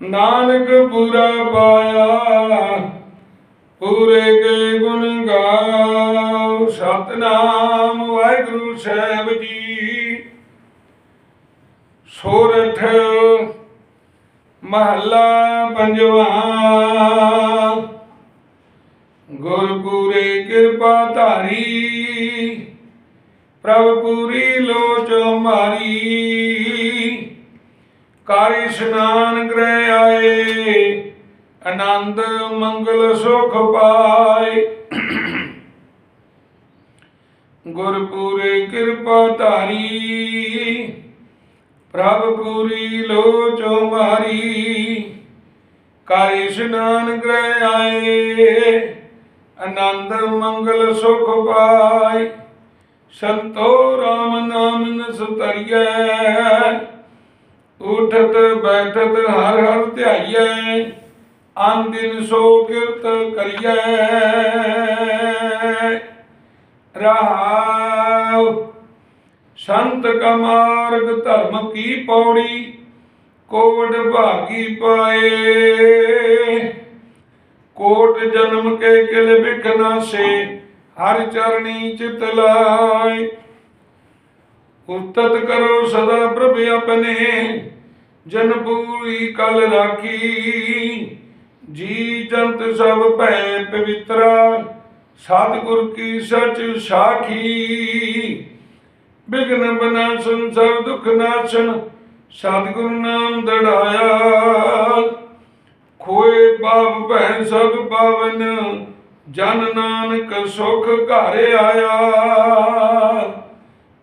ਨਾਨਕ ਪੂਰਾ ਪਾਇਆ, ਪੂਰੇ ਕੇ ਗੁਣ ਗਾਓ। ਸਤਨਾਮ ਵਾਹਿਗੁਰੂ ਸਾਹਿਬ ਜੀ। ਸੋਰਠ ਮਹੱਲਾ ਪੰਜਵਾ। ਗੁਰਪੂਰੇ ਕਿਰਪਾ ਧਾਰੀ ਪ੍ਰਭ ਪੂਰੀ ਲੋਚ ਮਾਰੀ। ਕਰ ਇਸ਼ਨਾਨ ਗ੍ਰਹਿ ਆਏ, ਆਨੰਦ ਮੰਗਲ ਸੁਖ ਪਾਏ। ਗੁਰਪੂਰੇ ਕਿਰਪਾ ਧਾਰੀ ਪ੍ਰਭ ਪੂਰੀ ਲੋਚ ਮਾਰੀ ਕਰ ਇਸ਼ਨਾਨ ਗ੍ਰਹਿ ਆਏ, ਆਨੰਦ ਮੰਗਲ ਸੁਖ ਪਾਈ ਸੰਤੋ ਰਾਮ ਨਾਮ ਨਸਤਰੀਐ। ਉਠਤ, ਬੈਠਤ, ਹਰ ਹਰ ਧਿਆਈਐ ਆਨ ਦਿਨ ਸੋ ਕਿਰਤ ਕਰੀਐ। ਰਹਾਉ ਸੰਤ ਕਾ ਮਾਰਗ ਧਰਮ ਕੀ ਪੌੜੀ, ਕੋਵਡ ਭਾਗੀ ਪਾਏ। ਕੋਟ ਜਨਮ ਕੇ ਕਿਲ ਬਿਖਨਾ ਸੇ, ਹਰ ਚਰਣੀ ਚਿਤ ਲਾਏ। ਉਤਤ ਕਰੋ ਸਦਾ ਪ੍ਰਭ ਆਪਣੇ, ਜਨ ਪੂਰੀ ਕਲ ਰਾਖੀ। ਜੀ ਜੰਤ ਸਭ ਭੈ ਪਵਿੱਤਰਾ, ਸਤਿਗੁਰ ਕੀ ਸਚ ਸਾਖੀ। ਬਿਗਨ ਬਨਾਸਨ ਸਭ ਦੁਖ ਨਾਸ਼ਨ, ਸਤਿਗੁਰ ਨਾਮ ਦੜਾਇਆ। ਖੋਏ ਬਾਪ ਭੈ ਸਭ ਪਾਵਨ, ਜਨ ਨਾਨਕ ਸੁਖ ਘਰ ਆਇਆ।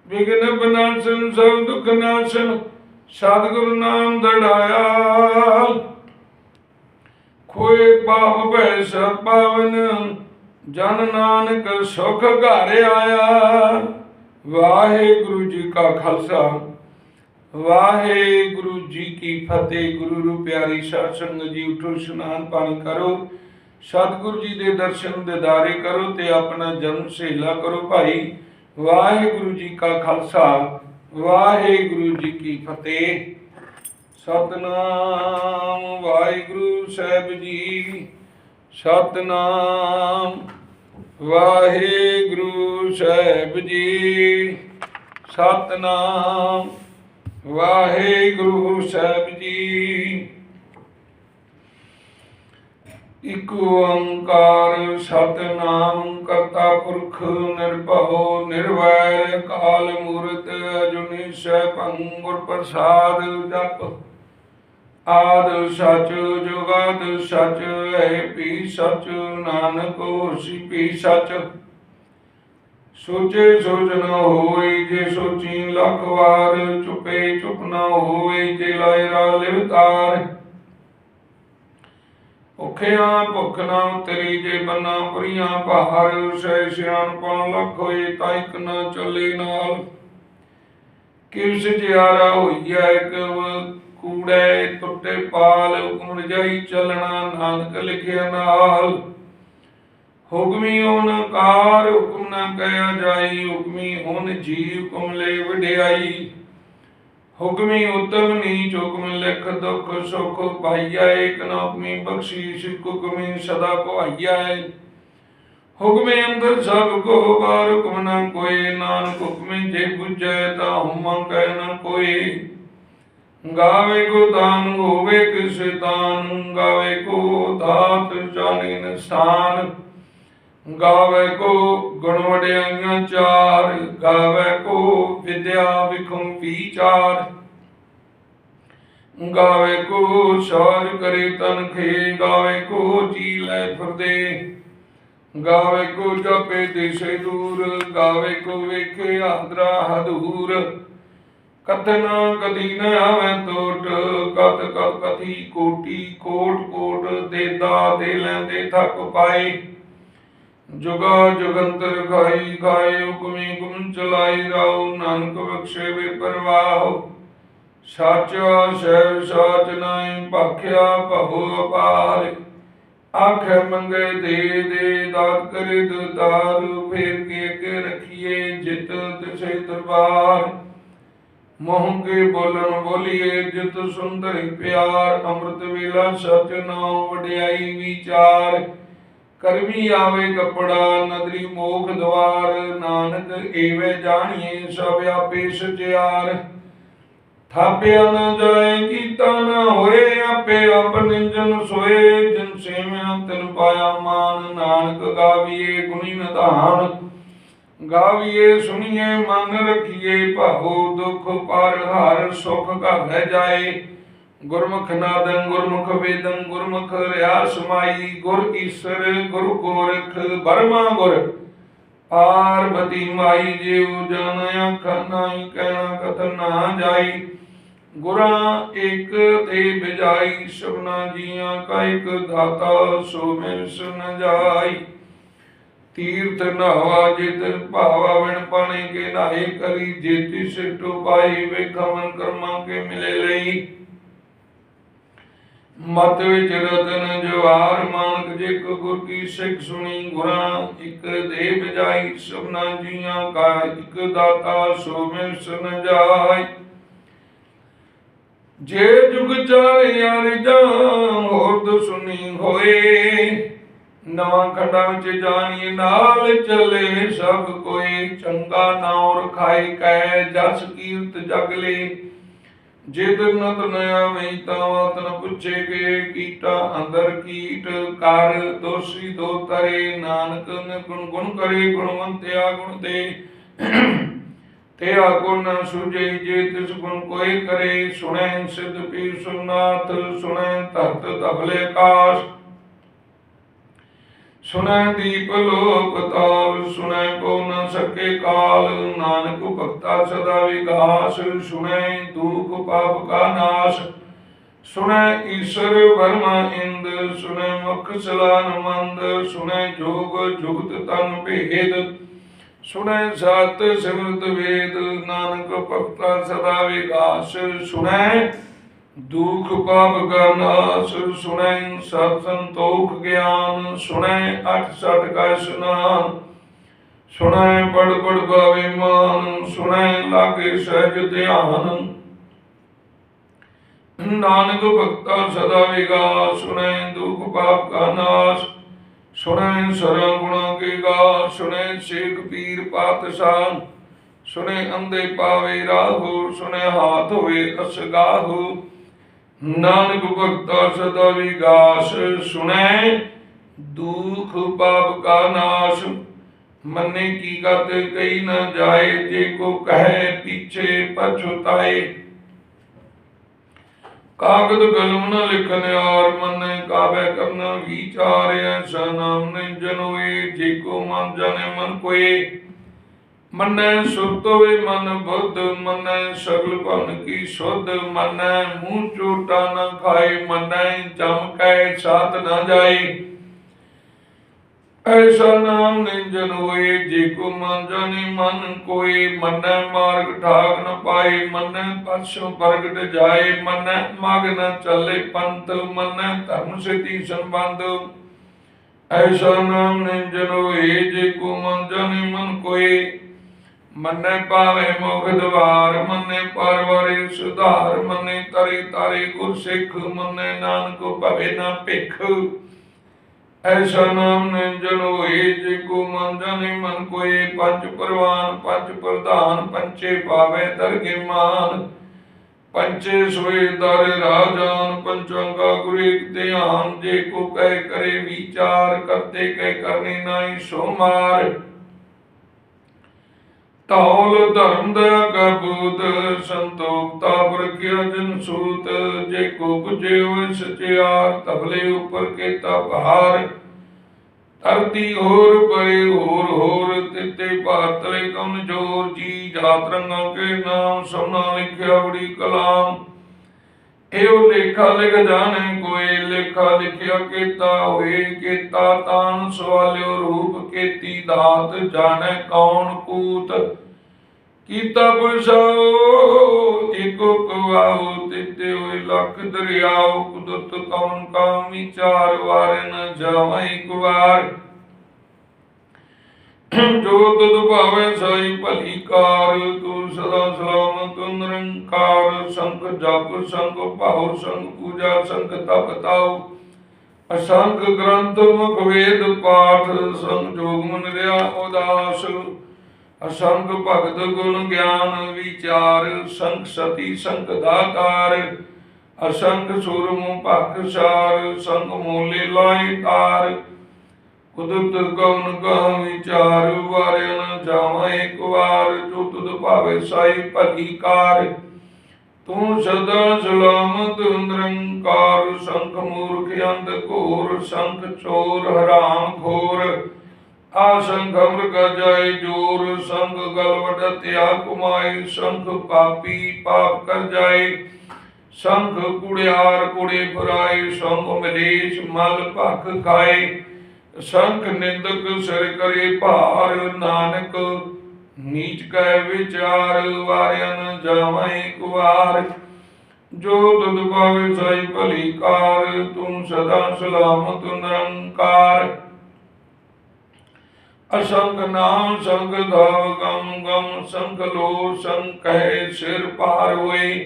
ਵਿਗਨ ਬਨਾਸਨ ਸਭ ਦੁਖ ਨਾਸ਼ਨ, ਸਤਿਗੁਰ ਨਾਮ ਦੜਾਇਆ ਖੋਏ ਬਾਪ ਭੈ ਸਭ ਪਾਵਨ, ਜਨ ਨਾਨਕ ਸੁਖ ਘਰ ਆਇਆ। ਵਾਹਿਗੁਰੂ ਜੀ ਕਾ ਖਾਲਸਾ, ਵਾਹਿਗੁਰੂ ਜੀ ਕੀ ਫਤਿਹ। ਗੁਰੂ ਰੂ ਪਿਆਰੀ ਸਾਧ ਸੰਗਤ ਜੀ, ਉਠੋ ਇਸ਼ਨਾਨ ਪਾਣੀ ਕਰੋ। ਸਤਿਗੁਰੂ ਜੀ ਦੇ ਦਰਸ਼ਨ ਦਿਦਾਰੇ ਕਰੋ ਤੇ ਆਪਣਾ ਜਨਮ ਸਹੇਲਾ ਕਰੋ ਭਾਈ। ਵਾਹਿਗੁਰੂ ਜੀ ਕਾ ਖਾਲਸਾ, ਵਾਹਿਗੁਰੂ ਜੀ ਕੀ ਫਤਿਹ। ਸਤਨਾਮ ਵਾਹਿਗੁਰੂ ਸਾਹਿਬ ਜੀ, ਸਤਨਾਮ ਵਾਹਿਗੁਰੂ ਸਾਹਿਬ ਜੀ, ਸਤਨਾਮ ਵਾਹਿਗੁਰੂ ਸਾਹਿਬ ਜੀ। ਇਕ ਓੰਕਾਰ ਸਤਨਾਮ ਕਰਤਾ ਪੁਰਖ ਨਿਰਭਉ ਨਿਰਵੈਰ ਕਾਲ ਮੂਰਤ ਅਜੁਨੀ ਸੈਭੰ ਗੁਰ ਪ੍ਰਸਾਦ ਜਪ। ਆਦ ਸਚ ਜੁਗਾਦ ਸਚ ਹੈ ਪੀ ਸਚ ਨਾਨਕ ਹੋਸੀ ਪੀ ਸਚ। ਸੋਚੇ ਸੋਚ ਨ ਹੋਈ ਜੇ ਸੋਚੀ ਲੱਖ ਵਾਰ, ਚੁਪੇ ਚੁਪ ਨਾ ਹੋਏ ਜੇ ਲਾਇ ਰਾ ਲਿਵਤਾਰ। ਭੁਖਿਆ ਭੁਖ ਨਾ ਉਤਰੀ ਜੇ ਬੰਨਾ ਪੁਰੀਆਂ ਭਾਰ ਸੈ ਸਿਆਨ ਪਉ ਲੱਖ ਹੋਏ ਤਾਂ ਨਾ ਚੱਲੇ ਨਾਲ। ਕਿਵ ਸਜਿਆਰਾ ਹੋਈਆ ਇਕ ਕੂੜੇ ਟੁੱਟੇ ਪਾਲ, ਹੁਕਮ ਰਜਾਈ ਚੱਲਣਾ ਨਾਨਕ ਲਿਖਿਆ ਨਾਲ। ਹੁਕਮੀ ਓਨ ਕਾਰ, ਹੁਕਮ ਨਾ ਕਹਿਆ ਜਾਈ, ਹੁਕਮੀ ਓਨ ਜੀ ਹੁਕਮ ਲੈ ਵਡਿਆਈ। ਹੁਕਮੀ ਉਤਮ ਨੀਚ ਹੁਕਮ ਲਿਖ ਦੁਖ ਸੁਖ ਪਾਈਆ ਏਕ ਨਾ ਬਖਸ਼ੀਸ਼ ਹੁਕਮੀ ਸਦਾ ਭਾਈਆ ਹੁਕਮੇ ਅੰਦਰ ਸਭ ਕੋ ਬਾਰ ਹੁਕਮ ਨਾ ਕੋਏ ਨਾਨਕ ਹੁਕਮੇ ਜੇ ਬੁਝੈ ਤਾ ਹੁਮਾ ਕਹਿ ਨਾ ਕੋਈ। ਗਾਵੇ ਕੋ ਦਾਨ ਹੋਵੇ ਕਿਸ ਤਾਨ ਗਾਵੇ ਕੋ ਦਾਤ ਜਾਣੀ ਨਸਾਨ। ਗਾਵੇ ਕੋ ਗੁਣ ਵਡਿਆਈਆਂ ਚਾਰ, ਗਾਵੇ ਕੋ ਵਿਦਿਆ ਵਿਖਮ ਵਿਚਾਰ ਗਾਵੇ ਕੋ ਸ਼ੌਰ ਕਰੇ ਤਨ ਖੇ, ਗਾਵੇ ਕੋ ਜੀ ਲੈ ਫਿਰਦੇ। ਗਾਵੇ ਕੋ ਜਪੇ ਦਿਸੇ ਦੂਰ, ਗਾਵੇ ਕੋ ਵੇਖੇ ਆਦਰਾ ਹਦੂਰ। ਕਥਨਾ ਕਦੀ ਨ ਆਵੇ ਟੋਟ ਕਤ ਕਤ ਕਥੀ ਕੋਟੀ ਕੋਟ ਕੋਟ ਦੇਦਾ ਦੇ ਲੈਂਦੇ ਥੱਕ ਪਾਏ। ਜੁਗਾ ਜੁਗੰਤਰ ਖਾਈ ਖਾਏ ਹੁਕਮੀ ਗੁਣ ਚਲਾਈ ਰਾਉ ਨਾਨਕ ਬਖਸ਼ੇ ਵੇ ਪਰਵਾਹ। ਸਾਚਾ ਸਹਿ ਸਾਚ ਨਾਈ ਭਾਖਿਆ ਭਉ ਅਪਾਰ। ਆਖੇ ਮੰਗੇ ਦੇ ਦੇ ਦਾਤ ਕਰੇ ਦਤਾਰ ਫੇਰ ਕੇ ਅੱਗੇ ਰਖੀਏ ਜਿਤ ਤਿਸੇ ਦਰਬਾਰ। ਮੋਹ ਕੇ ਬੋਲਣ ਬੋਲੀਏ ਜਿਤ ਸੁੰਦਰ ਪਿਆਰ, ਅੰਮ੍ਰਿਤ ਵੇਲਾ ਸਚ ਨਾਮ ਵਡਿਆਈ ਵਿਚਾਰ। ਕਰਮੀ ਆਵੇ ਕਪੜਾ, ਨਦਰੀ ਮੋਖ ਦਵਾਰ, ਨਾਨਕ ਏਵੇਂ ਜਾਣੀਏ ਸਭ ਆਪੇ ਸਚਿਆਰ। ਥਾਪਿਆ ਨਾ ਜਾਏ, ਕੀਤਾ ਨਾ ਹੋਏ, ਆਪੇ ਆਪਣੇ ਜਨ ਸੋਏ। ਜਨ ਸੇਵਿਆ ਤਿਨ ਪਾਇਆ ਮਾਨ, ਨਾਨਕ ਗਾਵੀਏ ਗੁਣੀ ਨਿਧਾਨ। ਗਾਵੀਏ ਸੁਣੀਏ, ਮਨ ਰਖੀਏ, ਭਾਉ ਦੁਖ ਪਰ ਹਰ ਸੁਖ ਘਰ ਲੈ ਜਾਏ। ਗੁਰਮੁਖ ਨਾਦੰ, ਗੁਰਮੁਖ ਵੇਦੰ, ਗੁਰਮੁਖ ਰਿਆ ਸਮਾਈ, ਗੁਰ ਈਸ਼ਰ, ਗੁਰ ਗੋਰਖ, ਬਰਮਾ ਗੁਰ। ਪਾਰਬਤੀ ਮਾਈ ਜਿਉ ਜਨ ਅੱਖ ਨਾਹੀ, ਕਹਿਣਾ ਕਥਨ ਨਾ ਜਾਈ। ਗੁਰਾਂ ਇੱਕ ਤੇ ਬਿਜਾਈ, ਸਭਨਾ ਜੀਆਂ ਕਾ ਇੱਕ ਦਾਤਾ, ਸੋ ਮਿਲ ਸੁਨ ਜਾਈ। ਤੀਰਥ ਨਹਾਵਾ ਜਿਤ ਭਾਵਾ ਵਿਣ ਪਾਣੀ ਕੇ ਨਾਹੀ ਕਰੀ, ਜੇਤੀ ਸਿਟੂ ਪਾਈ ਵੇਖਵਨ ਕਰਮਾਂ ਕੇ ਮਿਲੇ ਲਈ। ਮਤ ਵਿੱਚ ਰਤਨ ਜਵਾਰ ਮਾਨਕ ਜੇ ਕੋ ਗੁਰ ਕੀ ਸਿੱਖ ਸੁਣੀ ਗੁਰਾਂ, ਇੱਕ ਦੇ ਬਜਾਈ ਸਭਨਾ ਜੀਆਂ ਕਾ ਇੱਕ ਦਾਤਾ ਸੋ ਮਿਲ ਸੁਨ ਜਾਈ। ਜੇ ਜੁਗ ਚਾਰਿਆ ਰਿਜਾ ਹੋਰ ਸੁਣੀ ਹੋਏ। ਨਵਾਂ ਖੰਡਾਂ ਵਿੱਚ ਜਾਣੀਏ ਨਾਲ ਚੱਲੇ, ਸਭ ਕੋਈ ਚੰਗਾ ਨਾਉ ਰਖਾਈ ਕੈ ਜਸ ਕੀਰਤ ਜਗਲੇ ਜਿਦ ਨਤ ਨਇਆ ਮੈਂ ਤਾਂ ਤਨ ਪੁੱਛੇ ਕੇ ਕੀਟਾ ਅੰਦਰ ਕੀਟ ਕਰ, ਦੋਸ਼ੀ ਦੋ ਤਰੇ, ਨਾਨਕ ਨੇ ਗੁਣ ਗੁਣ ਕਰੇ, ਗੁਣਵੰਤਿਆ ਗੁਣ ਦੇ। ਤੇ ਆਗੁਣ ਸੁਜੇ ਜੇ ਤਿਸ ਗੁਣ ਕੋਈ ਕਰੇ, ਸੁਣੈ ਸਿਧ ਪੀ ਸੁਨਾਥ ਸੁਣੈ ਧਰਤ ਧਬਲੇ ਆਕਾਸ਼ ਸੁਣੈ ਦੀਪ ਲੋਕ ਤਾਲ, ਸੁਣੈ ਕੋ ਨ ਸਕੇ ਕਾਲ, ਨਾਨਕ ਭਗਤਾ ਸਦਾ ਵਿਕਾਸ, ਸੁਣੈ ਦੁਖ ਪਾਪ ਕਾ ਨਾਸ਼। ਸੁਣੈ ਈਸ਼ਰ ਬਰਮਾ ਇੰਦ, ਸੁਣੈ ਮੁਖ ਸਲਾਨ ਮੰਦ, ਸੁਣੈ ਜੋਗ ਜੁਗਤ ਤਨ ਭੇਦ। ਸੁਣੈ ਸਤ ਸਿਮਰਤ ਵੇਦ, ਨਾਨਕ ਭਗਤਾ ਸਦਾ ਵਿਗਾਸ ਸੁਣੈ ਦੁਖ ਪਾਪ ਕਾ ਨਾਸ ਸੁਣੈ ਸਤ ਸੰਤੋਖ ਗਿਆਨ ਸੁਣੈ, ਅਠ ਸਠ ਕਾ ਸੁਨਾਨ। ਸੁਣੈ, ਪੜ ਪੜ ਗਾਵੇ ਮਾਨ, ਸੁਣੈ, ਲਾਗੇ ਸਹਿਜ ਧਿਆਨ। ਨਾਨਕ ਭਗਤਾ ਸਦਾ ਵਿਗਾ, ਸੁਣੈ, ਦੁਖ ਪਾਪ ਕਾ ਨਾਸ ਸੁਣੈ, ਸਰਵ ਗੁਣਾ ਕੇ ਗਾ, ਸੁਣੈ ਸੇਖ ਪੀਰ ਪਾਤਸ਼ਾਹ। ਸੁਣੈ ਅੰਦੇ ਪਾਵੇ ਰਾਹੋ, ਸੁਣੈ, ਹਾਥ ਹੋਵੇ ਅਸਗਾਹੋ। ਨਾਨਕ ਭਗਤਾ ਸਦਾ ਵਿਗਾਸ ਸੁਣੈ, ਦੁਖ ਪਾਪ ਕਾ ਨਾਸ਼। ਮੰਨੇ ਕੀ ਗਤ ਕਈ ਨਾ ਜਾਏ, ਜੇ ਕੋ ਕਹੈ ਪਿਛੇ ਪਛੁਤਾਏ। ਕਾਗਦ ਕਲਮ ਨ ਲਿਖਨ ਔਰ ਮਨ ਕਾਬੈ ਕਰਨਾ ਵਿਚਾਰ ਐਸਾ ਨੇ ਜਨੋਏ, ਜੇ ਕੋ ਮਨ ਜਾਣੇ ਮਨ ਕੋਏ। ਮੰਨੈ ਸੁਰਤ ਹੋਵੇ ਮਨ ਬੁੱਧ, ਮੰਨੈ ਸਗਲ ਭਵਨ ਕੀ ਸੁਧ, ਮੰਨੈ ਮੂੰਹ ਝੂਟਾ ਨ ਖਾਏ, ਮੰਨੈ ਜਮ ਕੈ ਸਾਥ ਜਾਏ। ਐਸਾ ਨਾਮ ਨਿੰਜਨ ਹੋਏ, ਜੇ ਕੋ ਮਨ ਜਾਣੇ ਮਨ ਕੋਈ ਮੰਨੈ ਮਾਰਗ ਠਾਕ ਨ ਪਾਏ, ਮੰਨੈ ਪਰਸੋਂ ਪ੍ਰਗਟ ਜਾਏ, ਮੰਨੈ ਮਗ ਨ ਚੱਲੇ ਪੰਥ, ਮੰਨੈ ਧਰਮ ਸਿੱਧੀ ਸੰਬੰਧ। ਐਸਾ ਨਾਮ ਨਿੰਜਨ ਹੋਏ, ਜੇ ਕੋ ਮਨ ਜਾਣੇ ਮਨ ਕੋਈ ਮੰਨੇ ਪਾਵੇ ਮੁਖ ਦਵਾਰ, ਮੰਨੇ ਪਰਵਰੇ ਸੁਧਾਰ, ਮੰਨੇ ਤਰੇ ਤਾਰੇ ਗੁਰ ਸਿੱਖ ਮੰਨੇ ਨਾਨਕ ਭਵੇ ਨਾ ਭਿਖ। ਐਸਾ ਨਾਮ ਨੇ ਹੋਏ, ਜੇ ਕੋ ਮਨ ਜਾਣੇ ਮਨ ਕੋਏ, ਪੰਜ ਪਰਵਾਨ, ਪੰਜ ਪ੍ਰਧਾਨ, ਪੰਚੇ ਪਾਵੇ ਦਰਗੇ ਮਾਨ। ਪੰਚੇ ਸੋਏ ਦਰ ਰਾਜਾਨ ਪੰਚੰਗਾ ਗੁਰੂ ਇੱਕ ਧਿਆਨ, ਜੇ ਕੋ ਕਹਿ ਕਰੇ ਵਿਚਾਰ, ਕਰਤੇ ਕਹਿ ਕਰਨੀ ਨਾਈ ਸੋ ਮਾਰ। ਤੌਲ ਧਰਮ ਦਾ ਕਬੂਤ ਸੰਤੋਖਤਾ ਪ੍ਰਕਿਆ ਜਨ ਸੂਤ, ਜੇ ਕੋ ਬੁਝੇ ਹੋਏ ਸਚਿਆਰ ਤਬਲੇ ਉਪਰ ਕੇ ਭਾਰ। ਧਰਤੀ ਹੋਰ ਪਰੇ, ਹੋਰ ਹੋਰ, ਤਿੱਤੇ ਭਾਰਤਲੇ ਕਉਨ ਜੋਰ ਜੀ ਜਾਤ ਰੰਗਾਂ ਕੇ ਨਾਮ, ਸਭਨਾ ਲਿਖਿਆ ਬੜੀ ਕਲਾਮ। ਇਹੋ ਲੇਖਾ ਲਿਖ ਜਾਣੇ, ਕੋਈ ਲੇਖਾ ਲਿਖਿਆ ਕੀਤਾ ਹੋਏ ਕੀਤਾ ਤਾਨ, ਸਵਾਲਿਓ ਰੂਪ ਕੀਤੀ ਦਾਤ, ਜਾਣੈ ਕੌਣ ਕੂਤ ਕੀਤਾ ਪੁਰਸ਼ਾਓ ਏਕੋ ਕਵਾਉ ਤਿੱਤੇ ਹੋਏ ਲੱਖ ਦਰਿਆਉ ਕੁਦਰਤ ਕੌਣ ਕਾਮ ਵਿਚਾਰ, ਵਾਰ ਨ ਇੱਕ ਵਾਰ। ਜੋ ਤੁਧ ਭਾਵੇ ਸਾਈ ਭਲੀ ਕਾਰ, ਤੂੰ ਸਦਾ ਸਲਾਮਤ ਨਿਰੰਕਾਰ ਸੰਖ ਜਪ ਸੰਖ ਭਾਉ ਸੰਖ ਪੂਜਾ ਸੰਖ ਤਪ ਤਾਉ। ਅਸੰਖ ਗ੍ਰੰਥ, ਮੁਖ ਵੇਦ, ਪਾਠ, ਸੰਗ ਜੋਗ ਮਨ ਰਿਆ ਉਦਾਸ। ਅਸੰਗ ਭਗਤ ਗੁਣ ਗਿਆਨ ਵਿਚਾਰ, ਸੰਗ ਸਤੀ, ਸੰਗ ਦਾਤਾਰ। ਅਸੰਖ ਸੁਰਮੁ ਭਖ ਸਾਰ, ਸੰਗ ਮੋਲੇ ਲਾਈ ਤਾਰ। ਕੁਦਰਤ ਕਉਨ ਕਹ ਵਿਚਾਰ ਵਾਰਿਆ ਨ ਇੱਕ ਵਾਰ, ਜੋ ਤੁਧ ਭਾਵੇ ਸਾਈ ਭਲੀ ਕਾਰ ਤੂੰ ਸਦਾ ਸਲਾਮਤ ਨਿਰੰਕਾਰ, ਸੰਖ ਮੂਰਖ ਅੰਧ ਘੋਰ, ਸੰਖ ਚੋਰ ਹਰਾਮ ਖੋਰ। ਆ ਸੰਖ ਅਮਰ ਜਾਏ ਜੋਰ, ਸੰਖ ਗਲ ਵਡਤਿਆ ਕੁਮਾਈ ਸੰਖ ਪਾਪੀ ਪਾਪ ਕਰ ਜਾਏ। ਸੰਖ ਕੁੜਿਆਰ ਕੁੜੇ ਫੁਰਾਏ ਸੰਖ ਮਲੇਸ਼ ਮਲ ਭਖ ਖਾਏ। ਸੰਖ ਨਿੰਦਕ ਸਿਰ ਕਰੇ ਭਾਰ, ਨਾਨਕ ਨੀਚ ਕੈ ਵਿਚਾਰ, ਵਾਰਿਆ ਨ ਜਾਵਾਂ ਜੋ ਤੁਧ ਪਾਵੇ ਸਾਈ ਭਲੀ ਕਾਰ ਤੂੰ ਸਦਾ ਸਲਾਮਤ ਨਿਰੰਕਾਰ। ਅਸੰਗ ਨਾਮ ਸੰਗ ਧਾਵ ਗਮ ਗਮ, ਸੰਗ ਲੋ ਸੰਗ ਕਹਿ ਸਿਰ ਪਾਰ ਹੋਏ।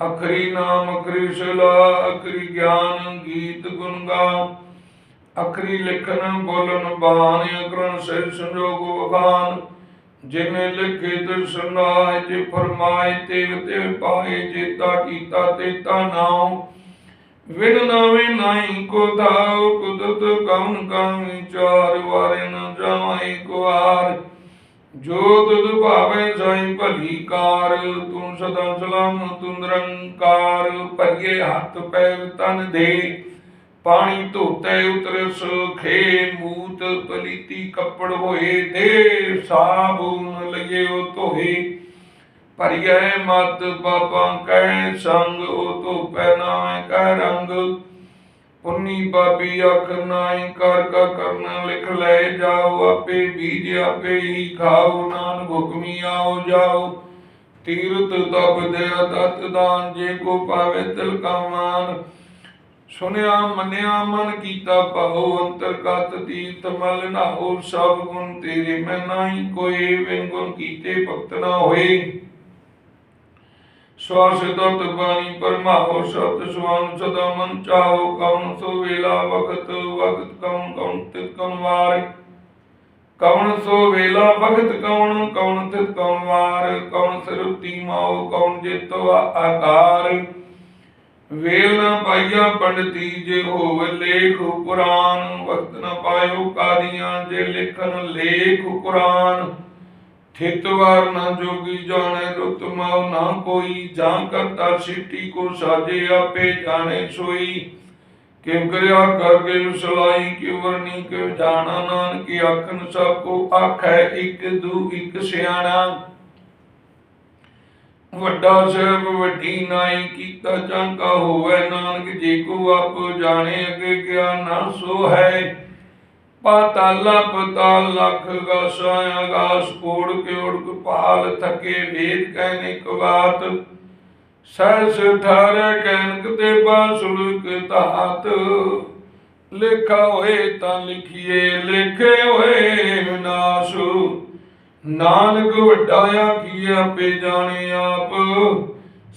ਅਖਰੀ ਨਾਮ ਅਖਰੀ ਸਲਾ, ਅਖਰੀ ਗਿਆਨ ਗੀਤ ਗੁਣ ਗਾ। ਅਖਰੀ ਲਿਖਨ ਬੋਲਨ ਬਾਣ ਅਗਰਨ ਸਿਰ ਸੰਜੋਗ ਵਖਾਨ ਜਿਨੇ ਲਿਖੇ ਤੇ ਸੁਨਾਏ ਤੇ ਫਰਮਾਏ ਤੇ ਤੇ ਪਾਏ, ਜੇਤਾ ਕੀਤਾ ਤੇ ਤਾ ਨਾਉ। ਨਾਵੇਂ ਨਾਹੀ ਕੋ ਦਾਉ ਕੁਦਰਤ ਕਉਨ ਕਉ ਵਿਚਾਰ ਵਾਰੇ ਨ ਜਾਵਾਈ ਕੁਆਰ ਜੋ ਤੁਧ ਭਾਵੇ ਸਾਈ ਭਲੀ ਕਾਰ, ਤੂੰ ਸਦਾ ਸਲਾਮ ਤੂੰ ਨਿਰੰਕਾਰ। ਭਰੀਏ ਹੱਥ ਪੈਰ ਤਨ ਦੇ। ਪਾਣੀ ਧੋਤੇ ਉਤਰ ਸੁਖੇ ਮੂਤ ਪਲੀਤੀ ਕੱਪੜ ਹੋਏ ਦੇ ਸਾਬੂਨ ਲਈਏ ਧੋਏ ਭਰੀਏ ਮਤ ਪਾਪਾਂ ਕੈ ਸੰਗ, ਉਹ ਧੋਪੈ ਨਾ ਕੈ ਰੰਗ। ਪੁੰਨੀ ਬਾਬੀ ਅੱਖ ਨਾਈ ਕਰ ਕਾ ਕਰਨਾ, ਲਿਖ ਲੈ ਜਾਓ ਆਪੇ, ਬੀਜ ਆਪੇ ਹੀ ਖਾਓ ਨਾਨ ਹੁਕਮੀ ਆਓ ਜਾਓ। ਤੀਰਤ ਤਪ ਦੇ ਦਤ ਦਾਨ, ਜੇ ਕੋ ਪਾਵੇ ਤਿਲ ਕਾ ਸੁਨਿਆ ਮੰਨਿਆ ਮਨ ਕੀਤਾ ਭਾਉ ਅੰਤਰ ਕਤ ਤੀਰਥ ਮਲ ਨਾਹੋ ਸਭ ਗੁਣ ਤੇਰੇ, ਮੈਂ ਨਾਹੀ ਕੋਈ ਵਿੰਗੁਣ ਕੀਤੇ ਭਗਤ ਨਾ ਹੋਏ। ਸਵਾਸ ਦਤ ਬਾਣੀ ਪਰਮਾਹੋ ਸਤ ਸੁਆਨ ਸਦਾ ਮਨ ਚਾਹੋ ਕਉਨ ਸੋ ਵੇਲਾ ਵਖਤ ਵਖਤ ਕਉਨ ਕਉਨ ਤਿਤ ਕਉਨ ਵਾਰ। ਕਉਨ ਸੋ ਵੇਲਾ ਵਖਤ ਕਉਨ ਕਉਨ ਤਿਤ ਕਉਨ ਵਾਰ। ਕਉਨ ਸਰੁਤੀ ਮਾਉ ਕਉਨ ਜੇਤੋ ਆਕਾਰ। ਵੇਲ ਨਾ ਪਾਈਆ ਪੰਡਤੀ ਜੇ ਹੋਵੇ ਲੇਖ ਕੁਰਾਨ ਵਕਤ ਨਾ ਪਾਇਓ ਕਾਦੀਆਂ, ਜੇ ਲਿਖਨ ਲੇਖ ਕੁਰਾਨ ਠਿਤ ਨਾ ਜੋਗੀ ਜਾਣੇ, ਰੁਤ ਨਾ ਕੋਈ, ਜਾਂ ਕਰਤਾ ਸਿੱਟੀ ਕੋ ਸਾਜੇ ਆਪੇ ਜਾਣੇ ਸੋਈ। ਕਿਵ ਕਰਿਆ ਕਰਗੇ ਸਲਾਈ ਕਿਵ ਵਰਨੀ ਕਿਵ ਜਾਣਾ ਨਾਨਕ ਆਖਨ ਸਭ ਕੋ ਆਖੈ ਇੱਕ ਦੂ ਇੱਕ ਸਿਆਣਾ। ਵੱਡਾ ਸਹਿਬ, ਵੱਡੀ ਨਾਈ ਕੀਤਾ ਚਾਂਕਾ ਹੋਵੇ, ਨਾਨਕ ਜੀ ਕੋ ਆਪ ਜਾਣੇ, ਅਗੇ ਗਿਆਨ ਨਾ ਸੋ ਹੈ। ਪਾਤਾਲਾ ਪਤਾਲ ਲਖ ਗਾਸਾ ਆਗਾਸ ਕੋੜ ਕੇ ਪਾਲ ਥਕੇ ਵੇਦ ਕਹਿਨੇ ਕਵਾਤ ਸਹਿਸ ਠਾਰੇ ਕੈਨਕ ਤੇ ਬਾਸੁਲਕ ਤਾਤ ਲਿਖਾ ਹੋਏ ਤਾਂ ਲਿਖੀਏ, ਲਿਖੇ ਹੋਏ ਵਿਨਾਸ਼। ਨਾਨਕ ਵੱਡਾ ਆਖੀ ਆਪੇ ਜਾਣੇ ਆਪ?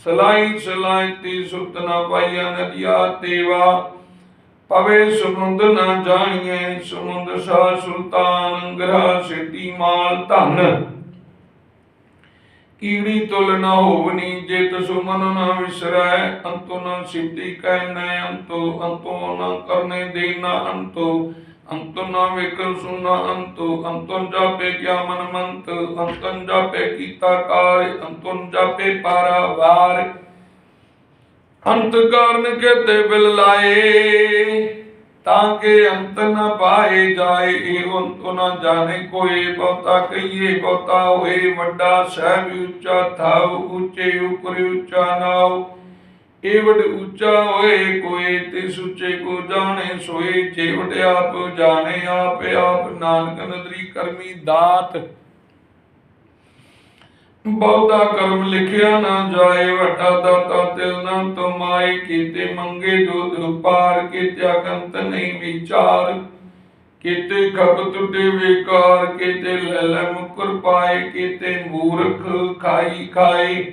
ਸਲਾਈ ਸਲਾਈ ਤੇ ਸੁਤ ਨਾ ਪਾਈਆ ਨਦੀਆ ਤੇਵਾ। ਪਵੇ ਸਮੁੰਦ ਨਾ ਜਾਣੀਏ ਸਮੁੰਦ ਸਾ ਸੁਲਤਾਨ ਗ੍ਰਹ ਸਿੱਧੀ ਮਾਲ ਧਨ। ਕੀੜੀ ਤੁਲ ਨਾ ਹੋਵਨੀ, ਜੇ ਤਸੁ ਮਨ ਨਾ ਵਿਸਰੈ, ਅੰਤੋ ਨਾ ਸਿੱਧੀ ਕਹਿਨੈ ਅੰਤੋ ਅੰਤੋ ਨਾ ਕਰਨੇ ਦੇਨਾ, ਅੰਤੋ ਅੰਤੋ ਨਾ ਵੇਖਨ ਸੁਨਾ ਅੰਤੋ ਅੰਤਨ ਜਾਪੇ ਕਿਆ ਮਨ ਮੰਤ ਅੰਤਨ ਜਾਪੇ ਕੀਤਾ ਕਾਰ ਅੰਤਨ ਜਾਪੇ ਪਾਰਾਵਾਰ। ਅੰਤ ਕਾਰਨ ਕੇਤੇ ਬਿਲ ਲਾਏ, ਤਾਂ ਕਿ ਅੰਤ ਨ ਪਾਏ ਜਾਏ, ਇਹ ਅੰਤ ਨ ਜਾਣੇ ਕੋਈ ਬਹੁਤਾ ਕਹੀਏ, ਬਹੁਤਾ ਹੋਏ ਵੱਡਾ, ਸਹਿਬ ਉੱਚਾ, ਥਾਉ ਉੱਚੇ, ਉਪਰ ਉੱਚਾ ਨਾਉ। ਇਹ ਵਡ ਉੱਚਾ ਹੋਏ ਕੋਈ ਤੇ ਸੁੱਚੇ ਕੋ ਜਾਣੇ, ਸੋਏ ਜੇ ਵਡ ਆਪ, ਜਾਣੇ ਆਪ ਆਪ ਨਾਨਕ ਨਦਰੀ ਕਰਮੀ ਦਾਤ। ਬਹੁਤਾ ਕਰਮ ਲਿਖਿਆ ਨਾ ਜਾਏ, ਵੱਡਾ ਦਾਤਾ ਤਿਲ ਨਾ ਤੁਮਾਏ ਕੀਤੇ ਮੰਗੇ ਜੋ ਦੁਪਾਰ ਕੇ ਤਿਆਗੰਤ ਨਹੀਂ ਵਿਚਾਰ। ਕੀਤੇ ਖਬ ਟੁੱਟੇ ਵਿਕਾਰ, ਕੀਤੇ ਲੈ ਲੈ ਮੁਕਰ ਪਾਏ, ਕੀਤੇ ਮੂਰਖ ਖਾਈ ਖਾਏ।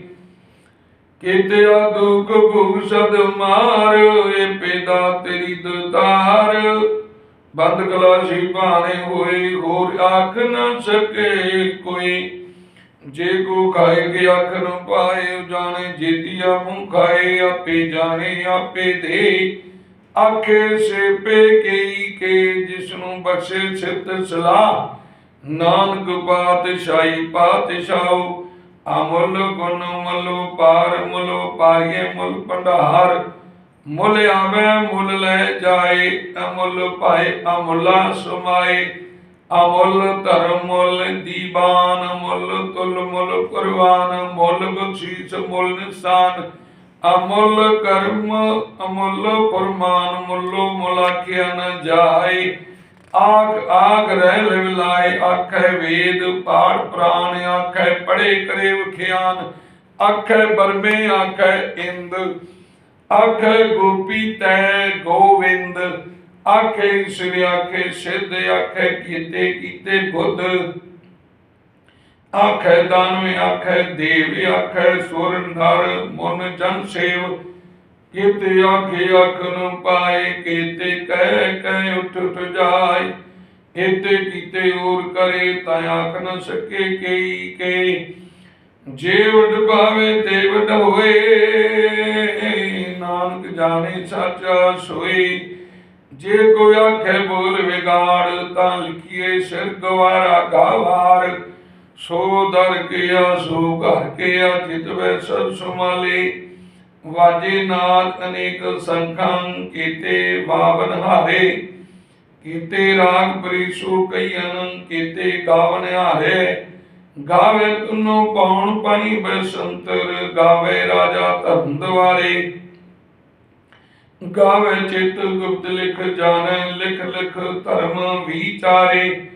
ਕੀਤੇ ਆਦੁਕ ਭੁਗ ਮਾਰ, ਇਹ ਪੈਦਾ ਤੇਰੀ ਦਤਾਰ ਬੰਦ ਗਲਾਸੀ ਬਾਣੇ ਹੋਏ, ਹੋਰ ਆਖ ਨਾ ਸਕੇ ਕੋਈ। ਜੇ ਕੋ ਖਾਏ ਕੇ ਅੱਖ ਨ ਪਾਏ ਜਾਣੇ ਜੇਤੀਆ ਮੂੰਹ ਖਾਏ, ਆਪੇ ਜਾਣੇ, ਆਪੇ ਦੇ। ਆਖੇ ਸੇ ਕਈ ਕੇ ਜਿਸ ਨੂੰ ਬਖਸ਼ੇ ਸਿੱਧ ਸਲਾਹ। ਨਾਨਕ ਪਾਤਸ਼ਾਹੀ ਪਾਤਸ਼ਾਹੋ ਅਮੁੱਲ ਗੁਣ ਮਲੋ ਪਾਰ ਮੁਲੋ, ਪਾਈਏ ਮੁੱਲ ਭੰਡਾਰ। ਮੁੱਲ ਆਵੇ, ਮੁੱਲ ਲੈ ਜਾਏ ਅਮੁੱਲ ਭਾਏ ਅਮੁੱਲਾ ਸਮਾਏ। ਅਮੁੱਲ ਧਰਮ ਮੁੱਲ ਦੀਵਾਨ, ਮੁੱਲ ਤੁਲ ਮੁੱਲ ਕੁਰਬਾਨ, ਮੁੱਲ ਬਖਸ਼ੀਸ਼, ਮੁੱਲ ਨਿਸ਼ਾਨ। ਅਮੁੱਲ ਕਰਮ, ਅਮੁੱਲ ਫਰਮਾਨ, ਮੁੱਲੋ ਮੁਲਾਕਿਆ ਨ ਜਾਏ। ਆਗ ਆਗ ਰਹਿ ਲਿਵਲਾਏ ਆਖੇ ਵੇਦ, ਪਾਠ ਪ੍ਰਾਣ ਆਖੇ ਪੜੇ ਕਰੇ ਵਿਖਿਆਨ ਆਖੇ ਬਰਮੇ ਆਖੇ ਇੰਦ ਆਖੇ ਗੋਪੀ ਤੈ ਗੋਵਿੰਦ ਆਖੇ ਸ੍ਰੀ ਆਖੇ ਸਿੱਧ ਆਖੇ ਕੀਤੇ ਕੀਤੇ ਬੁੱਧ ਆਖੇ ਦਾਨਵੇ ਆਖੇ ਦੇਵ ਆਖੇ ਸੁਰ, ਨਰ, ਮਨ, ਜਨ, ਸੇਵ ਕੀਤੇ ਆਖੇ ਅੱਖ ਨੂੰ ਪਾਏ, ਕੀਤੇ ਕਹਿ ਕਹਿ ਉੱਠ ਉੱਠ ਜਾਏ। ਕੀਤੇ ਕੀਤੇ ਹੋਰ ਕਰੇ ਤਾਂ ਆਖ ਨ ਸਕੇ ਕਈ ਕੇ ਜੇ ਵਡ ਪਾਵੇ ਤੇ ਵਡ ਹੋਏ। ਨਾਨਕ ਜਾਣੇ, ਸਾਚਾ ਸੋਈ ਜੇ ਕੋਈ ਆਖੇ ਬੋਲ ਵਿਗਾੜ, ਤਾਂ ਲਿਖੀਏ ਸਿਰ ਗਵਾਰਾ ਗਾਵਾਰ। ਸੋ ਦਰ ਕੇ ਆ ਸੋ ਘਰ ਕੀਆ ਚਿਤ ਵੈ ਸਭ ਸੁਮਾਲੇ ਵਾਜੇ ਨਾਦ ਅਨੇਕ ਸੰਖਾਂ ਕੀਤੇ ਬਾਵਨ ਹਾਰੇ, ਕੀਤੇ ਰਾਗ ਪ੍ਰੀਸੂ ਕਈਆਂ ਕੀਤੇ ਗਾਵਨ ਹਾਰੇ। ਗਾਵੇ ਤੁਨੋ ਕੌਣ ਪਾਣੀ ਬਸੰਤਰ, ਗਾਵੇ ਰਾਜਾ ਧਰਮ ਦਵਾਰੇ। ਗਾਵੇ ਚਿਤ ਗੁਪਤ ਲਿਖ ਜਾਣੈ, ਲਿਖ ਲਿਖ ਧਰਮ ਵਿਚਾਰੇ।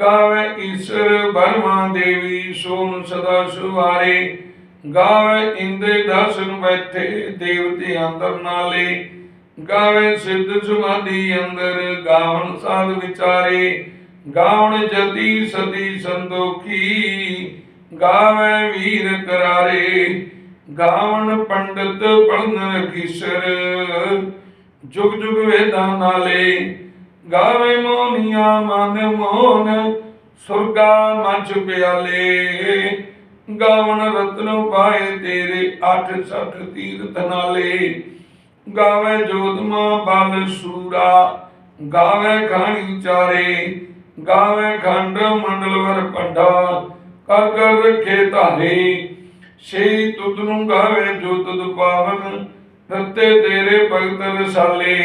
ਗਾਵੇ ਈਸ਼ਰ ਬਰਮਾ ਦੇਵੀ, ਸੋਨ ਸਦਾ ਸੁਵਾਰੇ। ਗਾਵੇ ਇੰਦੇ ਦਰਸ਼ਨ ਬੈਠੇ ਦੇਵਤੇ ਅੰਦਰ ਨਾਲੇ, ਗਾਵੇ ਸਿੱਧ ਸੁਮਾਦੀ ਅੰਦਰ ਗਾਵਣ ਸਾਧ ਵਿਚਾਰੇ ਗਾਵਣ ਜਤੀ ਸਦੀ ਸੰਦੋਖੀ ਗਾਵੇ ਵੀਰ ਕਰਾਰੇ ਗਾਵਣ ਪੰਡਤ ਪੜਨ ਰਖੀਸਰ ਜੁਗ ਜੁਗ ਵੇਦਾਂ ਨਾਲੇ, ਗਾਵੇ ਮੋਨੀਆਂ ਮਨ ਮੋਹਨ, ਸੁਰਗਾ ਮਚ ਪਿਆਲੇ। ਗਾਵਣ ਰਤਨ ਪਾਏ ਤੇਰੇ ਅੱਠ ਸੱਠ ਤੀਰਥ ਨਾਲੇ। ਗਾਵੇ ਜੋਤਮਾ ਬਲ ਸੂਰਾ, ਗਾਵੇ ਖਾਣੀ ਚਾਰੇ। ਗਾਵੇ ਖੰਡ ਮੰਡਲ ਵਰ ਪੰਡਾ ਕਰ ਕਰ ਰਖੇ ਧਾਰੇ। ਸੇ ਤੁਧ ਨੂੰ ਗਾਵੇ ਜੋ ਤੁਧ ਪਾਵਨ ਰਤੇ ਤੇਰੇ ਭਗਤ ਰਸਾਲੇ।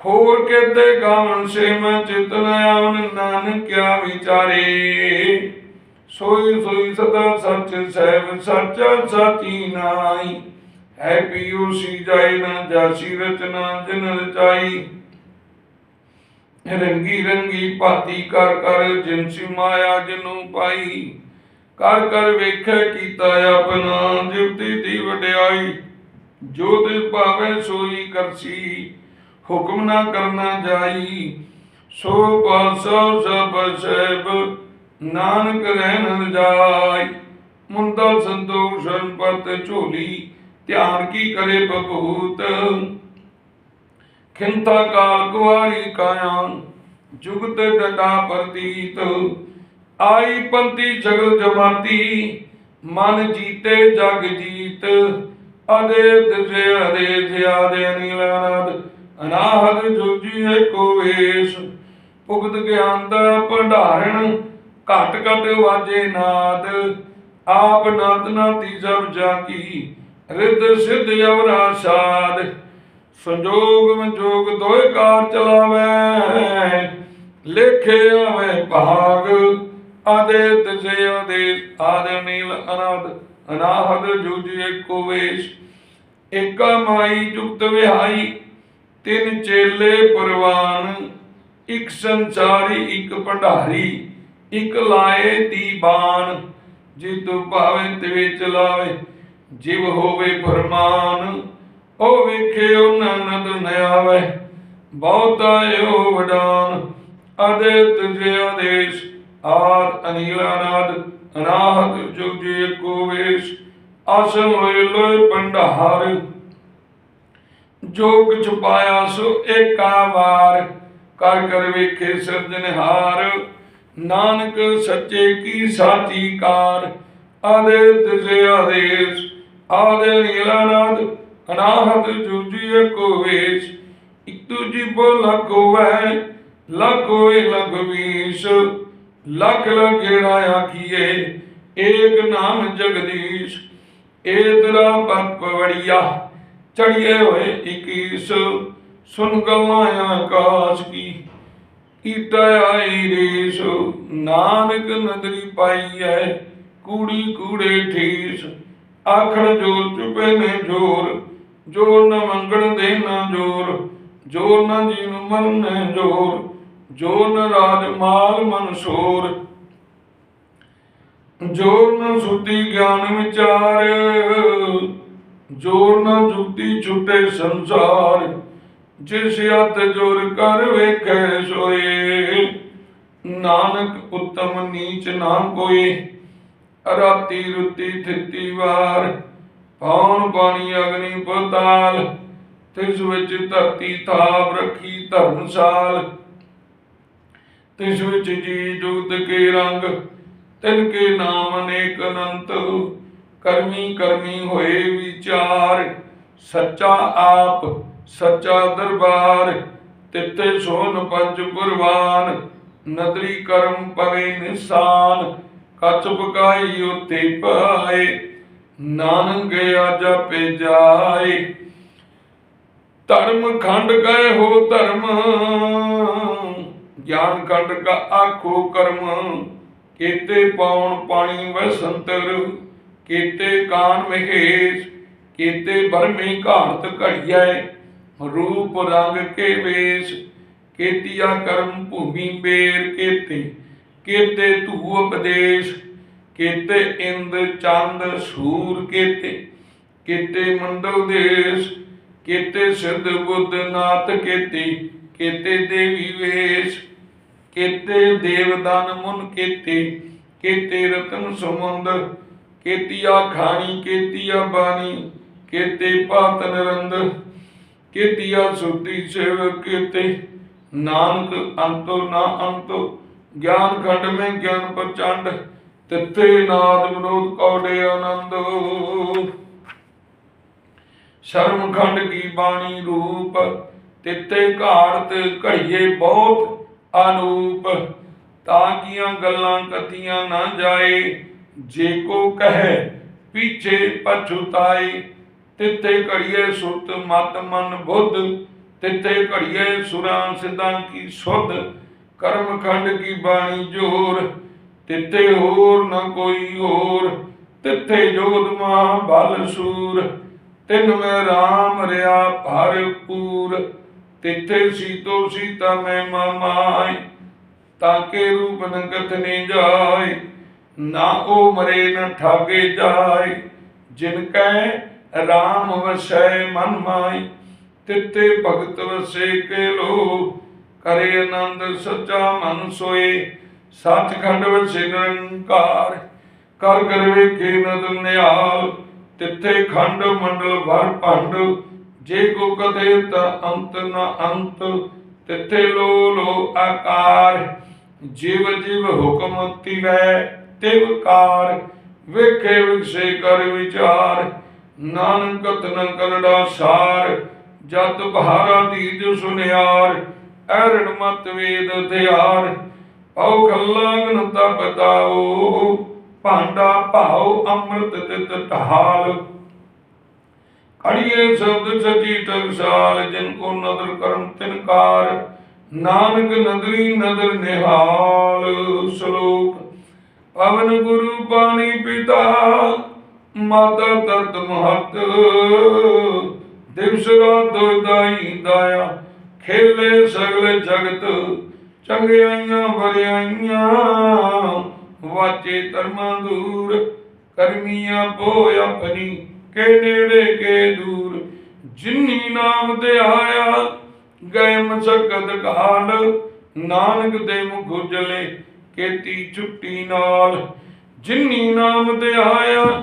ਹੋਰ ਕਿਤੇ ਗਾਵਨ ਸੇ ਮੈਂ ਚਿਤਨ ਆਵਨ ਨਾਨਕ ਕਿਆ ਵਿਚਾਰੇ। ਸੋਈ ਸੋਈ ਸਦਾ ਸੱਚ ਸਹਿਬ ਸੱਚਾ ਸਾਚੀ ਨਾਈ ਹੈ ਪੀਓ ਸੀ ਜਾਏ ਨਾ ਜਾਸੀ ਰਚਨਾ ਜਨ ਰਚਾਈ। ਰੰਗੀ ਰੰਗੀ ਭਾਤੀ ਕਰ ਕਰ ਜਿਨਸੀ ਮਾਇਆ ਜਨੂੰ ਪਾਈ। ਕਰ ਕਰ ਵੇਖੈ ਕੀਤਾ ਆਪਣਾ ਜਿਵਤੀ ਦੀ ਵਡਿਆਈ। ਜੋ ਦਿਲ ਭਾਵੇ ਸੋਈ ਕਰਸੀ, ਹੁਕਮ ਨਾ ਕਰਨਾ ਜਾਈ। ਸੋ ਪਾਸਾ ਸਭ ਸਹਿਬ ਨਾਨਕ ਰਹਿਣ ਜਾਈ ਮੁੰਦਾ ਸੰਤੋਖ ਸਰਪਤ ਝੋਲੀ, ਧਿਆਨ ਕੀ ਕਰੇ ਬਭੂਤ ਖਿੰਤਾ ਕਾਲ ਕੁਵਾਰੀ ਕਾਇਆ, ਜੁਗਤ ਡਟਾ ਪ੍ਰਤੀਤ। ਆਈ ਪੰਤੀ ਜਗਲ ਜਮਾਤੀ, ਮਨ ਜੀਤੇ ਜਗ ਜੀਤ। ਅਦੇ ਦਿਸੇ ਅਦੇ ਧਿਆਦੇ ਅਨਿਲਾਨਦ ਅਨਾਹਦ ਜੁਜੀ ਏਕੋ ਵੇਸ਼। ਭੁਗਤ ਗਿਆਨ ਦਾ ਭੰਡਾਰਣ ਘਟ ਘਟ ਵਾਜੇ ਨਾਦ, ਆਪ ਨਤ ਨਾਤੀ ਸਭ ਜਾਕੀ, ਰਿੱਧ ਸਿੱਧ ਅਵਰਾ ਸਾਧ। ਸੰਜੋਗ ਵਿਜੋਗ ਦੋਇ ਕਾਰ ਚਲਾਵੇ, ਲੇਖੇ ਆਵੇ ਭਾਗ। ਆਦੇ ਤਜੇ ਆਦੇ ਆਦੇ ਨੀਲ ਅਨਾਦ, ਅਨਾਹਦ ਜੁਜੀ ਏਕੋ ਵੇਸ਼। ਏਕਾ ਮਾਈ ਜੁਗਤ ਵਿਹਾਈ, ਤਿੰਨ ਚੇਲੇ ਪਰਵਾਨ। ਇੱਕ ਸੰਸਾਰੀ, ਇੱਕ ਭੰਡਾਰੀ। ਇਕ ਲਾਏ ਦੀਵਾਨ ਜੇ ਤੂੰ ਭਾਵੇਂ ਤੇ ਚਲਾਵੇ ਜਿਵ ਹੋਵੇ ਫਰਮਾਨ, ਉਹ ਵੇਖੇ ਉਹ ਨਨਦ ਨ ਆਵੇ, ਬਹੁਤਾ ਏਓ ਵਡਾਨ ਅਦਿਤ ਜੇ ਆਦੇਸ਼, ਆਦ ਅਨੀਲਾਨਾਦ ਅਨਾਹਤ ਜੁਗੇ ਕੋ ਵੇਸ਼, ਆਸਨ ਹੋਏ ਲੋਏ ਪੰਡਾਰ ਜੋ ਕੁਛ ਸੋ ਏਕਾ ਵਾਰ, ਕਰ ਕਰ ਵੇਖੇ ਸਿਰਜਨਹਾਰ ਨਾਨਕ ਸੱਚੇ ਕੀ ਸਾਚੀ ਕਾਰ ਆਦੇ ਤਿਸੇ ਆਦੇਸ਼, ਆਦੇ ਨੀਲਾਨਾਦ ਅਨਾਹਤ ਜੁਜੀ ਕੋ ਵੇਸ਼, ਇਕ ਤੁਜੀ ਬੋ ਲਖੋ ਵੈ ਲਖੋਏ ਲਖਵੀਸ਼ ਲਖ ਲਗੇੜਾ ਆਖੀਏ, ਏਕ ਨਾਮ ਜਗਦੀਸ਼ ਏ ਤਰਾ ਪਤ ਪਵੜੀਆ ਚੜੀਏ ਹੋਏ 21 ਸੁਨ ਗਵਾਂ ਆਕਾਸ਼ ਕੀ। ਕੀਤਾ ਆਈ ਰੇਸ ਨਾਨਕ ਨਦਰੀ ਪਾਈ ਐ, ਕੂੜੀ ਕੂੜੇ ਠੀਸ। ਆਖਣ ਜੋਰ ਚੁਪੇ ਨੇ ਜੋਰ ਜੋਰ ਨ ਮੰਗਣ ਦੇ ਨਾ ਜੋਰ ਜੋਰ ਨ ਜੀਵ ਮਨ ਨੇ ਜੋਰ ਜੋਰ ਨ ਰਾਜ ਮਾਲ ਮਨਸੂਰ ਜੋਰ ਨ ਸੁਤੀ ਗਿਆਨ ਵਿਚਾਰ, ਜੋਰ ਨਾ ਜੁਗਤੀ ਛੁਟੇ ਸੰਸਾਰ। ਜਿਸ ਅਤ ਜੋਰ ਕਰ ਵੇਖੈ ਸੋਏ। ਨਾਨਕ ਉਤਮ ਨੀਚ ਨਾ ਕੋਈ, ਰਾਤੀ ਰੁੱਤੀ ਥਿੱਤੀ ਵਾਰ। ਪੌਣ ਪਾਣੀ ਅਗਨੀ ਪਤਾਲ, ਤਿਸ ਵਿੱਚ ਧਰਤੀ ਥਾਪ ਰੱਖੀ ਧਰਮਸਾਲ ਤਿਸ ਵਿੱਚ ਜੀ ਜੁਗਤ ਕੇ ਰੰਗ, ਤਿਨ ਕੇ ਨਾਮ ਅਨੇਕ ਅਨੰਤ। ਕਰਮੀ ਕਰਮੀ ਹੋਏ ਵਿਚਾਰ, ਸੱਚਾ ਆਪ ਸੱਚਾ ਦਰਬਾਰ, ਤਿੱਤੇ ਸੋਨ ਪੰਜ ਗੁਰਵਾਨ ਨਦਰੀ ਕਰਮ ਪਵੇ ਨਿਸ਼ਾਨ ਕੱਚ ਬਕਾਈ ਉਤੇ ਪਾਏ ਨਾਨਕ ਆਜਾ ਜਪੇ ਜਾਏ। ਧਰਮ ਖੰਡ ਗਏ ਹੋ ਧਰਮ, ਗਿਆਨ ਖੰਡ ਕਾ ਆਖੋ ਕਰਮ, ਕੀਤੇ ਪਾਉਣ ਪਾਣੀ ਵਸੰਤਰ ਕੀਤੇ ਕਾਨ ਮਹੇਸ਼, ਕੀਤੇ ਬਰਮੇ ਘਾਰਤ ਘੜੀਐ। ਰੂਪ ਰੰਗ ਕੇ ਵੇਸ਼, ਕੀਤੀਆ ਕਰਮ ਭੂਮੀ ਬੇਰ ਕੀਤੇ ਕੀਤੇ ਧੂ ਉਪਦੇਸ਼, ਕੀਤੇ ਇੰਦ ਚੰਦ ਸੂਰ ਕੀਤੇ ਕੀਤੇ ਮੰਡਲ ਦੇਸ਼, ਕੀਤੇ ਸਿੱਧ ਬੁੱਧ ਨਾਥ ਕੀਤੇ ਕੀਤੇ ਦੇਵੀ ਵੇਸ਼, ਕੀਤੇ ਦੇਵਦਾਨ ਮੁਨ ਕੀਤੇ ਕੀਤੇ ਰਤਨ ਸਮੁੰਦ, ਕੀਤੀਆ ਖਾਣੀ, ਕੀਤੀਆ ਬਾਣੀ, ਕੀਤੇ ਪਾਤ ਨਰੰਦ ਕੀਤੀਆ ਸੁਤੀ ਸੇਵਕ ਕੀਤੇ। ਨਾਨਕ ਅੰਤੋ, ਨਾ ਅੰਤੋ, ਗਿਆਨ ਖੰਡ ਮੈਂ ਗਿਆਨ ਪ੍ਰਚੰਡ, ਤਿੱਥੇ ਨਾਦ ਵਿਨੋਦ ਕੌੜੇ ਆਨੰਦ। ਸ਼ਰਮ ਖੰਡ ਕੀ ਬਾਣੀ ਰੂਪ ਤਿੱਤੇ ਘਾੜਤ ਘੜੀਏ ਬਹੁਤ ਅਨੂਪ। ਤਾਂ ਕੀਆਂ ਗੱਲਾਂ ਕਥੀਆਂ ਨਾ ਜਾਏ, ਜੇ ਕੋ ਕਹੇ, ਪੀਛੇ ਪਛੁਤਾਈ ਤਿੱਥੇ ਘੜੀਏ ਸੁਤ ਮਤ ਮਨ ਬੁੱਧ, ਤਿੱਥੇ ਘੜੀਏ ਸੁਰਾਂ ਸਿੱਧਾਂ ਕੀ ਸੁਧ, ਕਰਮ ਖੰਡ ਕੀ ਬਾਣੀ ਜੋਰ, ਤਿੱਥੇ ਹੋਰ ਨ ਕੋਈ ਹੋਰ, ਤਿੱਥੇ ਜੋਧ ਮਾ ਬਲ ਸੂਰ, ਤਿਨ ਮੈਂ RAM ਰਿਆ ਭਰਪੂਰ ਤਿੱਥੇ ਸੀਤੋ ਸੀਤਾ ਮੈਂ ਮਾਮਾਈ ਤਾਕੇ ਰੂਪ ਨ ਨੇ ਜਾਏ ਨਾ ਉਹ ਮਰੇ ਨਾ ਠਾਗੇ ਜਾਏ ਜਿਨ ਕੈ RAM ਵਸੈ ਮਨ ਮਾਈ ਤਿੱਤੇ ਭਗਤ ਵਸੇ ਕੇ ਲੋ ਕਰੇ ਆਨੰਦ ਸੱਚਾ ਮਨ ਸੋਏ, ਸੱਚਖੰਡ ਵਸੇ ਨਿਰੰਕਾਰ। ਕਰ ਕਰ ਵੇਖੇ ਨਦ ਨਿਹਾਲ, ਤਿੱਥੇ ਖੰਡ ਮੰਡਲ ਭਰ ਭੰਡ। ਜੇ ਕੋ ਕਦੇ ਤਾ ਅੰਤ ਨ ਅੰਤ, ਤਿੱਥੇ ਲੋ ਲੋ ਆਕਾਰ। ਜਿਵ ਜਿਵ ਹੁਕਮ ਤਿਵੈ ਤਿਵ ਕਾਰ, ਵੇਖੇ ਵਿਖਸੇ ਕਰ ਵਿਚਾਰ। ਨਾਨਕ ਤਨ ਕਰੜਾ ਸਾਰ, ਜਤ ਬਹਾਰਾ ਦੀਜ ਸੁਨਿਆਰ ਐਰਣ ਮਤ ਵੇਦ ਧਿਆਰ। ਪਉ ਖੱਲਾ ਗਨਤਾ ਬਤਾਓ ਭਾਂਡਾ ਭਾਉ ਅੰਮ੍ਰਿਤ ਤਿਤ ਢਾਲ। ਅੜੀਏ ਸ਼ਬਦ ਸਚੀ ਟਕਸਾਲ ਜਿਨ ਕੋ ਨਦਰ ਕਰਮ ਤਿਨਕਾਰ ਨਾਨਕ ਨਦਰੀ ਨਦਰ ਨਿਹਾਲ, ਸ਼ਲੋਕ। ਪਵਨ ਗੁਰੂ ਪਾਣੀ ਪਿਤਾ ਮਾਤਾ ਤਰਤ ਮਹਤ ਦਿਵਸ ਰਾਤ ਦਾਈ ਦਾਇਆ, ਖੇਲੇ ਸਗਲੇ ਜਗਤ, ਚੰਗਿਆਈਆਂ ਬਰਿਆਈਆਂ ਵਾਚੇ ਧਰਮਾਂ ਦੂਰ, ਕਰਮੀਆਂ ਪੋ ਆਪਣੀ, ਕੇ ਨੇੜੇ ਕੇ ਦੂਰ। ਜਿਨੀ ਨਾਮ ਤੇ ਆਇਆ, ਗਏ ਮਸਕਤ ਕਾਲ ਨਾਨਕ ਦੇ ਮੁਖ ਉਜਲੇ, ਕੀਤੀ ਛੁੱਟੀ ਨਾਲ। ਜਿਨੀ ਨਾਮ ਤੇ ਆਇਆ